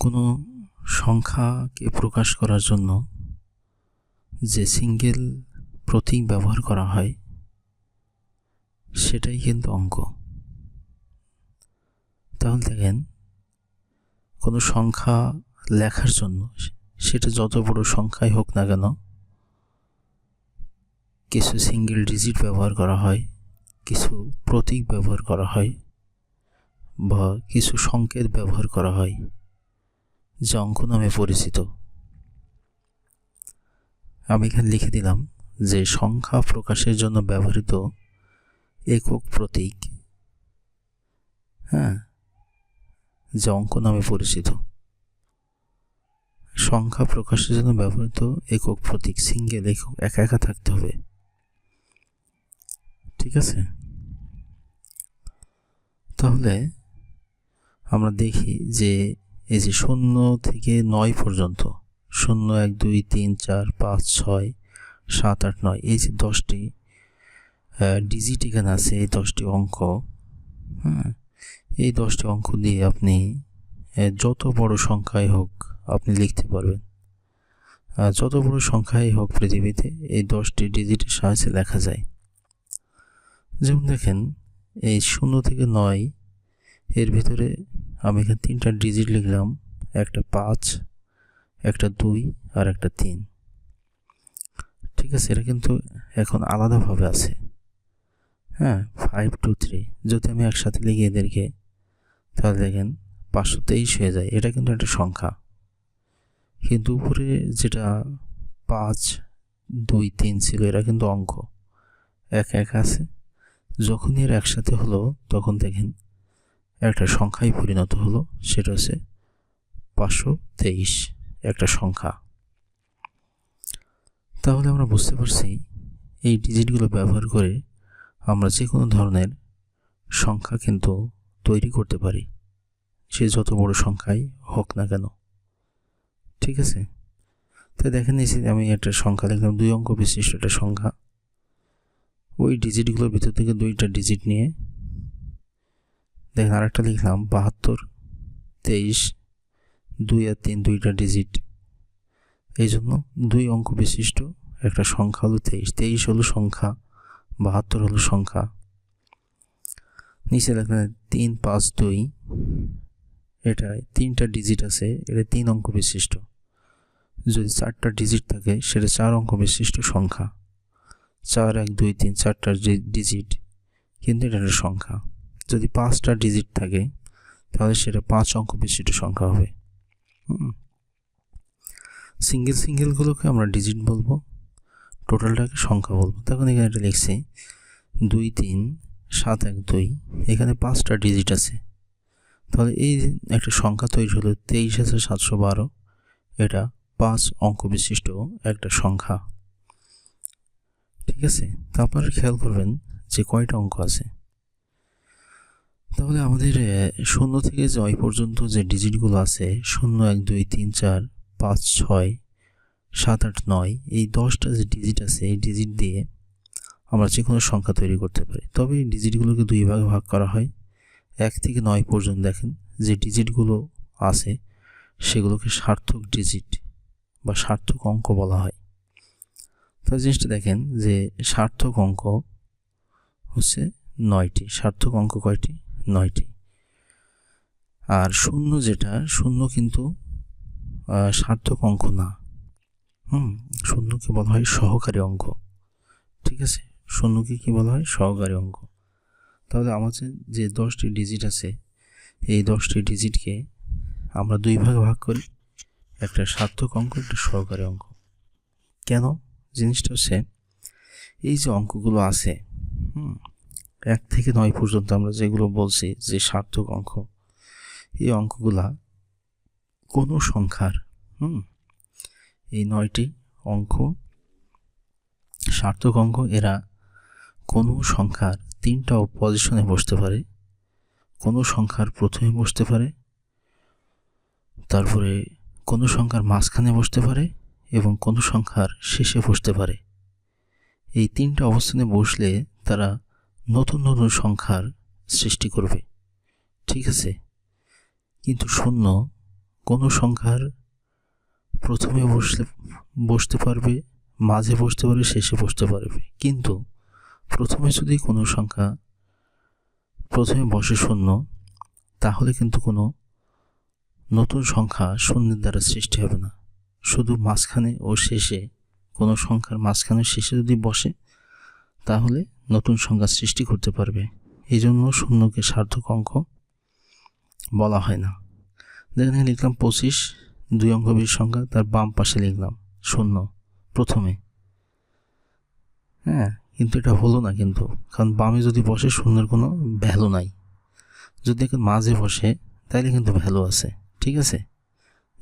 কোনো সংখ্যাকে প্রকাশ করার জন্য যে সিঙ্গেল প্রতীক ব্যবহার করা হয়, সেটাই কিন্তু অঙ্ক। তাহলে দেখেন, কোনো সংখ্যা লেখার জন্য, সেটা যত বড় সংখ্যাই হোক না কেন, কিছু সিঙ্গেল ডিজিট ব্যবহার করা হয়, কিছু প্রতীক ব্যবহার করা হয়, বা কিছু সংকেত ব্যবহার করা হয়। যা অঙ্ক নামে পরিচিত। আমি এখানে লিখে দিলাম যে সংখ্যা প্রকাশের জন্য ব্যবহৃত একক প্রতীক হ্যাঁ যা অঙ্ক নামে পরিচিত। সংখ্যা প্রকাশের জন্য ব্যবহৃত একক প্রতীক সিঙ্গেল একক, একা একা থাকতে হবে। ঠিক আছে? তাহলে আমরা দেখি যে এই যে শূন্য থেকে নয় পর্যন্ত, শূন্য, এক, দুই, তিন, চার, পাঁচ, ছয়, সাত, আট, নয়, এই যে দশটি ডিজিট এখানে আছে, এই দশটি অঙ্ক হ্যাঁ এই দশটি অঙ্ক দিয়ে আপনি যত বড় সংখ্যাই হোক আপনি লিখতে পারবেন। যত বড় সংখ্যাই হোক পৃথিবীতে এই দশটি ডিজিটের সাহায্যে লেখা যায়। যেমন দেখেন, এই শূন্য থেকে নয়, এর ভিতরে আমি এখানে তিনটা ডিজিট লিখলাম, একটা পাঁচ, একটা দুই আর একটা তিন। ঠিক আছে, এটা কিন্তু এখন আলাদাভাবে আছে। হ্যাঁ ফাইভ টু থ্রি যদি আমি একসাথে লিখি এদেরকে, তাহলে দেখেন পাঁচশো তেইশ হয়ে যায়। এটা কিন্তু একটা সংখ্যা। কিন্তু উপরে যেটা পাঁচ, দুই, তিন ছিল এরা কিন্তু অঙ্ক। এক এক আছে। যখনই এর একসাথে হলো, তখন দেখেন একটা সংখ্যায় পরিণত হলো, সেটা হচ্ছে পাঁচশো তেইশ একটা সংখ্যা। তাহলে আমরা বুঝতে পারছি এই ডিজিটগুলো ব্যবহার করে আমরা যে কোনো ধরনের সংখ্যা কিন্তু তৈরি করতে পারি, সে যত বড় সংখ্যাই হোক না কেন। ঠিক আছে? তাই দেখেন নিয়েছি আমি একটা সংখ্যা লিখলাম, দুই অঙ্ক বিশিষ্ট একটা সংখ্যা। ওই ডিজিটগুলোর ভিতর থেকে দুইটা ডিজিট নিয়ে দেখেন আরেকটা লিখলাম, বাহাত্তর, তেইশ, দুই আর তিন, দুইটা ডিজিট এই জন্য দুই অঙ্ক বিশিষ্ট, একটা সংখ্যা হলো তেইশ। তেইশ হলো সংখ্যা, বাহাত্তর হলো সংখ্যা। নিচে দেখেন তিন, পাঁচ, দুই এটা তিনটা ডিজিট আছে, এটা তিন অঙ্ক বিশিষ্ট। যদি চারটা ডিজিট থাকে, সেটা চার অঙ্ক বিশিষ্ট সংখ্যা। চার, এক, দুই, তিন, চারটা ডিজিট কিন্তু এটা একটা সংখ্যা। যদি পাঁচটা ডিজিট থাকে, তাহলে সেটা পাঁচ অঙ্ক বিশিষ্ট সংখ্যা হবে। সিঙ্গেল সিঙ্গেলগুলোকে আমরা ডিজিট বলব। টোটালটাকে সংখ্যা বলব। তখন এখানে এটা লিখছি, দুই তিন, সাত এক দুই, এখানে পাঁচটা ডিজিট আছে। তাহলে এই একটা সংখ্যা তৈরি হলো, তেইশ হাজার সাতশো বারো, এটা পাঁচ অঙ্ক বিশিষ্ট একটা সংখ্যা। ঠিক আছে? তারপর খেয়াল করবেন যে কয়টা অঙ্ক আছে। তাহলে আমাদের শূন্য থেকে জয় পর্যন্ত যে ডিজিটগুলো আছে, শূন্য এক, দুই, তিন, চার, পাঁচ, ছয়, সাত, আট, নয়, এই দশটা যে ডিজিট আছে, এই ডিজিট দিয়ে আমরা যে কোনো সংখ্যা তৈরি করতে পারি। তবে এই ডিজিটগুলোকে দুই ভাগে ভাগ করা হয়। এক থেকে নয় পর্যন্ত দেখেন যে ডিজিটগুলো আছে, সেগুলোকে সার্থক ডিজিট বা সার্থক অঙ্ক বলা হয়। তো জিনিসটা দেখেন যে সার্থক অঙ্ক হচ্ছে নয়টি। সার্থক অঙ্ক কয়টি? নয়টি। আর শূন্য যেটা, শূন্য কিন্তু সার্থক অঙ্ক না। হুম, শূন্যকে বলা হয় সহকারী অঙ্ক। ঠিক আছে? শূন্যকে কী বলা হয়? সহকারী অঙ্ক। তাহলে আমাদের যে দশটি ডিজিট আছে, এই দশটি ডিজিটকে আমরা দুই ভাগে ভাগ করি। একটা সার্থক অঙ্ক, একটা সহকারী অঙ্ক। কেন? জিনিসটা হচ্ছে, এই যে অঙ্কগুলো আছে, হুম এক থেকে নয় পর্যন্ত আমরা যেগুলো বলছি, যে সার্থক অঙ্ক, এই অঙ্কগুলা কোনো সংখ্যার, হুম, এই নয়টি অঙ্ক, সার্থক অঙ্ক, এরা কোনো সংখ্যার তিনটা পজিশনে বসতে পারে, কোনো সংখ্যার প্রথমে বসতে পারে, তারপরে কোনো সংখ্যার মাঝখানে বসতে পারে এবং কোনো সংখ্যার শেষে বসতে পারে। এই তিনটা অবস্থানে বসলে তারা নতুন নতুন সংখ্যার সৃষ্টি করবে। ঠিক আছে? কিন্তু শূন্য কোনো সংখ্যার প্রথমে বসলে, বসতে পারবে, মাঝে বসতে পারবে, শেষে বসতে পারবে। কিন্তু প্রথমে যদি কোনো সংখ্যা প্রথমে বসে শূন্য, তাহলে কিন্তু কোনো নতুন সংখ্যা শূন্যের দ্বারা সৃষ্টি হবে না। শুধু মাঝখানে ও শেষে, কোনো সংখ্যার মাঝখানে শেষে যদি বসে, তাহলে নতুন সংখ্যা সৃষ্টি করতে পারবে। এই জন্য শূন্যকে সার্থক অঙ্ক বলা হয় না। দেখেন লিখলাম পঁচিশ, দুই অঙ্ক বিশ সংখ্যা তার বাম পাশে লিখলাম শূন্য, প্রথমে। হ্যাঁ কিন্তু এটা হলো না কিন্তু, কারণ বামে যদি বসে শূন্যের কোনো ভ্যালু নাই। যদি এখন মাঝে বসে তাহলে কিন্তু ভ্যালু আছে, ঠিক আছে?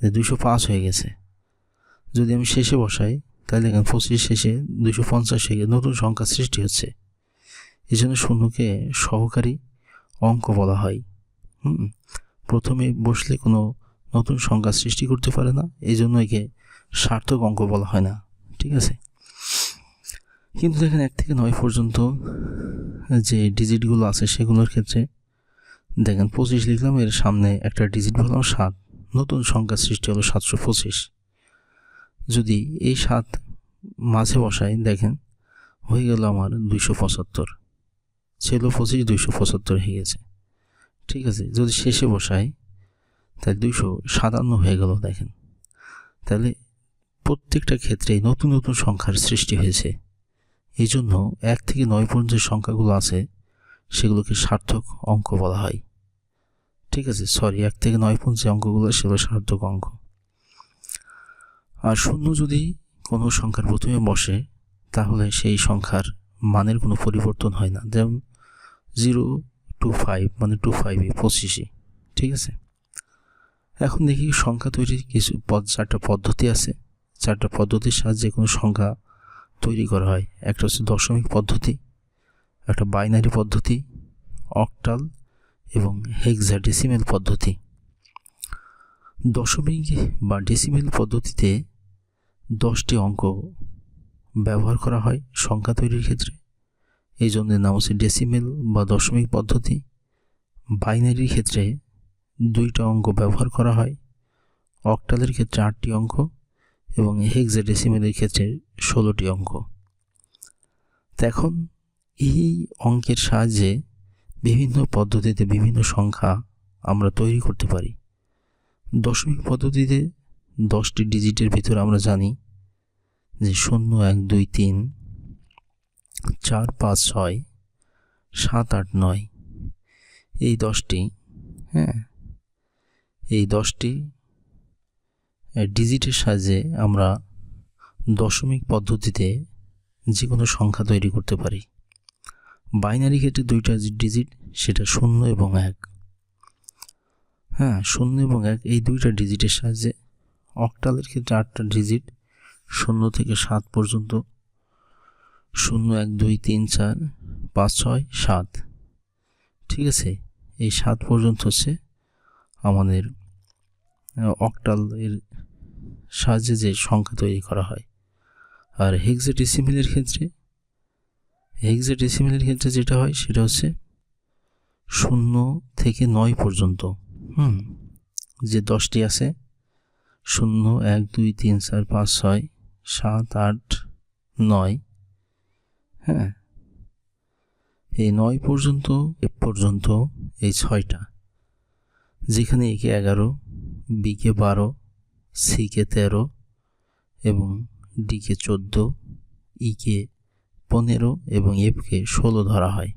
যে দুশো পাঁচ হয়ে গেছে। যদি আমি শেষে বসাই তাহলে এখানে পঁচিশ শেষে দুশো পঞ্চাশ হয়ে গেছে, নতুন সংখ্যা সৃষ্টি হচ্ছে। এই জন্য শূন্যকে সহকারী অঙ্ক বলা হয়। হুম? প্রথমে বসলে কোনো নতুন সংখ্যা সৃষ্টি করতে পারে না, এই জন্য একে সার্থক অঙ্ক বলা হয় না, ঠিক আছে? কিন্তু দেখেন এক থেকে নয় পর্যন্ত যে ডিজিটগুলো আছে সেগুলোর ক্ষেত্রে দেখেন পঁচিশ লিখলাম, এর সামনে একটা ডিজিট বললাম সাত, নতুন সংখ্যা সৃষ্টি হলো সাতশো পঁচিশ। যদি এই সাত মাঝে বসাই, দেখেন হয়ে গেল আমার দুইশো পঁচাত্তর। ছিল পঁচিশ, দুইশো পঁচাত্তর হয়ে গেছে। ঠিক আছে, যদি শেষে বসাই, তাহলে দুইশো সাতান্ন হয়ে গেল দেখেন। তাহলে প্রত্যেকটা ক্ষেত্রেই নতুন নতুন সংখ্যার সৃষ্টি হয়েছে। এই জন্য এক থেকে নয় পর্যন্ত যে সংখ্যাগুলো আছে, সেগুলোকে সার্থক অঙ্ক বলা হয়। ঠিক আছে সরি এক থেকে নয় পর্যন্ত যে অঙ্কগুলো সেগুলো সার্থক অঙ্ক। আর শূন্য যদি কোনো সংখ্যার প্রথমে বসে, তাহলে সেই সংখ্যার মানের কোনো পরিবর্তন হয় না। যেমন জিরো টু ফাইভ মানে টু ফাইভে পঁচিশে ঠিক আছে? এখন দেখি সংখ্যা তৈরির কিছু পদ, চারটা পদ্ধতি আছে। চারটা পদ্ধতির সাহায্যে কোনো সংখ্যা তৈরি করা হয়। একটা হচ্ছে দশমিক পদ্ধতি, একটা বাইনারি পদ্ধতি, অক্টাল এবং হেক্সাডেসিমেল পদ্ধতি। দশমিক বা ডেসিমেল পদ্ধতিতে দশটি অঙ্ক ব্যবহার করা হয় সংখ্যা তৈরির ক্ষেত্রে। এই জন্য নাম হচ্ছে ডেসিমেল বা দশমিক পদ্ধতি বাইনারির ক্ষেত্রে দুইটা অঙ্ক ব্যবহার করা হয়। অক্টালের ক্ষেত্রে আটটি অঙ্ক এবং হেক্সাডেসিমেলের ক্ষেত্রে ষোলোটি অঙ্ক তো এখন এই অঙ্কের সাহায্যে বিভিন্ন পদ্ধতিতে বিভিন্ন সংখ্যা আমরা তৈরি করতে পারি। দশমিক পদ্ধতিতে দশটি ডিজিটের ভিতর আমরা জানি যে শূন্য, এক, দুই, তিন চার পাঁচ ছয়, সাত আট নয়, এই দশটি হ্যাঁ এই দশটি ডিজিটের সাহায্যে আমরা দশমিক পদ্ধতিতে যে কোনো সংখ্যা তৈরি করতে পারি। বাইনারি ক্ষেত্রে দুইটা ডিজিট, সেটা শূন্য এবং এক। হ্যাঁ শূন্য এবং এক, এই দুইটা ডিজিটের সাহায্যে অক্টালের ক্ষেত্রে আটটা ডিজিট, শূন্য থেকে সাত পর্যন্ত শূন্য এক দুই তিন চার পাঁচ ছয় সাত। ঠিক আছে? এই সাত পর্যন্ত হচ্ছে আমাদের অক্টাল এর সাহায্যে যে সংখ্যা তৈরি করা হয়। আর হেক্সাডেসিমেলের ক্ষেত্রে হেক্সাডেসিমেলের ক্ষেত্রে যেটা হয় সেটা হচ্ছে শূন্য থেকে নয় পর্যন্ত। হুম, যে দশটি আছে, শূন্য এক দুই তিন চার পাঁচ ছয় সাত আট নয় হ্যাঁ। এই নয় পর্যন্ত, এ পর্যন্ত, এই ছয়টা। যেখানে একে এগারো বিকে বারো সিকে তেরো এবং ডিকে চোদ্দ ইকে পনেরো এবং এফকে ষোলো ধরা হয়।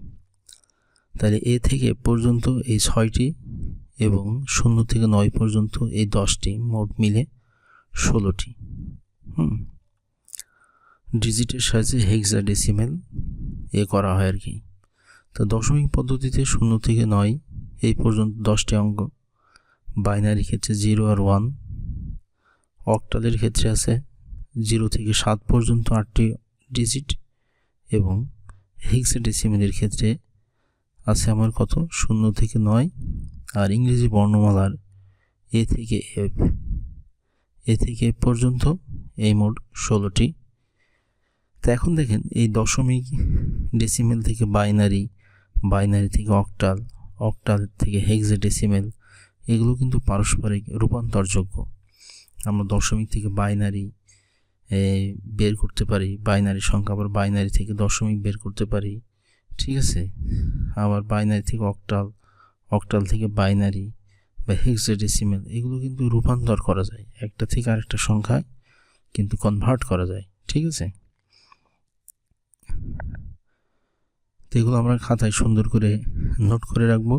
তাহলে এ থেকে পর্যন্ত এই ছয়টি এবং শূন্য থেকে নয় পর্যন্ত এই দশটি মোট মিলে ষোলোটি। হুম। ডিজিটের সাহায্যে হেক্সা ডেসিমেল এ করা হয় আর কি। তো দশমিক পদ্ধতিতে শূন্য থেকে নয়, এই পর্যন্ত দশটি অঙ্ক বাইনারি ক্ষেত্রে জিরো আর ওয়ান অক্টালের ক্ষেত্রে আছে জিরো থেকে সাত পর্যন্ত আটটি ডিজিট এবং হেক্সাডেসিমেলের ক্ষেত্রে আছে আমার কত? শূন্য থেকে নয় আর ইংরেজি বর্ণমালার এ থেকে এফ এ থেকে এফ পর্যন্ত এই মোট ষোলোটি। তো এখন দেখেন, এই দশমিক ডেসিমেল থেকে বাইনারি বাইনারি থেকে অক্টাল অক্টাল থেকে হেক্সাডেসিমেল এগুলো কিন্তু পারস্পরিক রূপান্তরযোগ্য। আমরা দশমিক থেকে বাইনারি বের করতে পারি বাইনারি সংখ্যা আবার বাইনারি থেকে দশমিক বের করতে পারি, ঠিক আছে? আবার বাইনারি থেকে অক্টাল অক্টাল থেকে বাইনারি বা হেক্সাডেসিমেল এগুলো কিন্তু রূপান্তর করা যায়, একটা থেকে আরেকটা সংখ্যায় কিন্তু কনভার্ট করা যায়, ঠিক আছে? তো এগুলো আমরা খাতায় সুন্দর করে নোট করে রাখব।